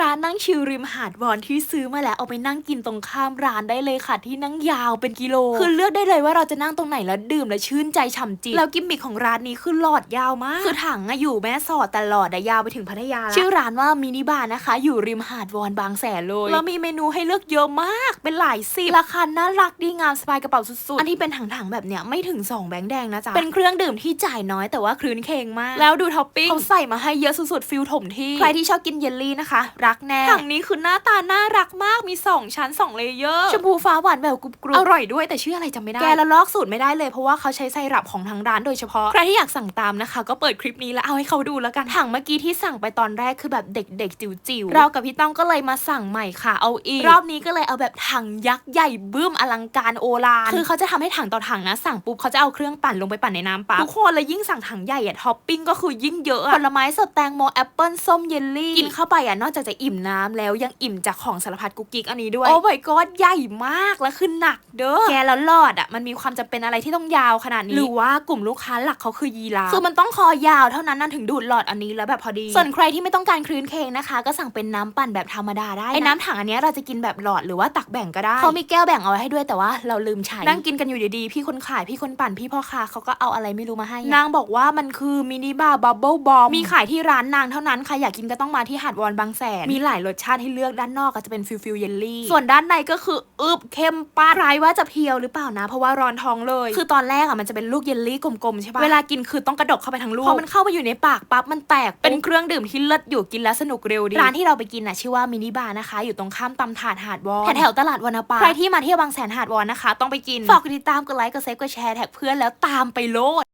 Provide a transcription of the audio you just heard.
ร้านนั่งชิลริมหาดวอนที่ซื้อมาแล้วเอาไปนั่งกินตรงข้ามร้านได้เลยค่ะ ที่นั่งยาวเป็นกิโล คือเลือกได้เลยว่าเราจะนั่งตรงไหนแล้วดื่มแล้วชื่นใจฉ่ำจิตแล้วกิมมิคของร้านนี้คือหลอดยาวมาก คือถังอะอยู่แม่สอดแต่หลอดอะยาวไปถึงพัทยาละชื่อร้านว่ามินิบาร์นะคะ อยู่ริมหาดวอนบางแสนเลยแล้วมีเมนูให้เลือกเยอะมากเป็นหลายสิบราคาน่ารักดีงามสบายกระเป๋าสุดๆอันที่เป็นถังๆแบบเนี้ยไม่ถึงสองแบงค์แดงนะจ๊ะเป็นเครื่องดื่มที่จ่ายน้อยแต่ว่าคลื้นเคงมาก แล้วดูท็อปปิ้งเขาใส่มาให้เยอะสุดๆฟิลถมที่ใครที่ชอบกินเยลลี่นะคะรักแน่ถังนี้คือหน้าตาน่ารักมากมี 2 ชั้น 2 เลเยอร์ชมพูฟ้าหวานแบบกรุบกรุบอร่อยด้วยแต่ชื่ออะไรจำไม่ได้แกละลอกสูตรไม่ได้เลยเพราะว่าเขาใช้ไซรัปของทางร้านโดยเฉพาะใครที่อยากสั่งตามนะคะ ก็เปิดคลิปนี้แล้วเอาให้เขาดูแล้วกันถังเมื่อกี้ที่สั่งไปตอนแรกคือแบบเด็กๆ จิ๋วๆเรากับพี่ต้องก็เลยมาสั่งใหม่ค่ะเอาอีกรอบนี้ก็เลยเอาแบบถังยักษ์ใหญ่บึ้มอลังการโอฬารคือเขาจะทำให้ถังต่อถังนะ สั่งปุ๊บเขาจะเอาเครื่องปั่นลงไปปั่นในน้ำปั๊บทุกคนเลยยิ่งสั่งถังใหญ่อะท็อปปิ้งก็คือยิ่งเยอะอะผลไม้สดแตงโมแอปเปิ้ลส้มเยลลี่กินเข้าไปอะนอกจากจะอิ่มน้ำแล้วยังอิ่มจากของสารพัดกุ๊กกิ๊กอันนี้ด้วย โอ้ my god ใหญ่มากและคือหนักเด้อ แกแล้วหลอดอะมันมีความจำเป็นอะไรที่ต้องยาวขนาดนี้ หรือว่ากลุ่มลูกค้าหลักเขาคือยีราฟคือมันต้องคอยาวเท่านั้นนั่นถึงดูดหลอดอันนี้แล้วแบบพอดี ส่วนใครที่ไม่ต้องการคลื่นเคงนะคะ ก็สั่งเป็นน้ำปั่นแบบธรรมดาได้นะไอ้น้ำถังอันเนี้ยเราจะกินแบบหลอดหรือว่าตักแบ่งก็ได้เขามีแก้วแบ่งเอาไว้ให้ด้วยแต่ว่าเราลืมใช้นั่งกินกันอยู่ดีๆพี่คนขายพี่คนปั่นพี่พ่อค้าเขาก็เอาอะไรไม่รู้มาให้ นางบอกว่ามันคือมินิบาร์บับเบิลบอมมีขายที่ร้านนางเท่านั้นใครอยากกินก็ต้องมาที่หาดวอนบางแสนมีหลายรสชาติให้เลือกด้านนอกก็จะเป็นฟิลฟิลเยลลี่ ส่วนด้านในก็คืออึบเข้มป้าไรว่าจะเพียวหรือเปล่านะ เพราะว่าร้อนท้องเลย คือตอนแรกอะมันจะเป็นลูกเยลลี่กลมๆใช่ปะเวลากินคือต้องกระดกเข้าไปทั้งลูกพอมันเข้าไปอยู่ในปากปั๊บมันแตกเป็นเครื่องดื่มที่เลิศอยู่กินแล้วสนุกเร็วดีร้านที่เราไปกินอะชื่อว่ามินิบาร์นะคะ อยู่ตรงข้ามตำถาดหาดวอนแถวๆตลาดวรรณปาใครที่มาเที่ยวบางแสนหาดวอนนะคะ ต้องไปกินฝากกดติดตามกดไลค์กดเซฟกดแชร์แท็กเพื่อนแล้วตามไปโลด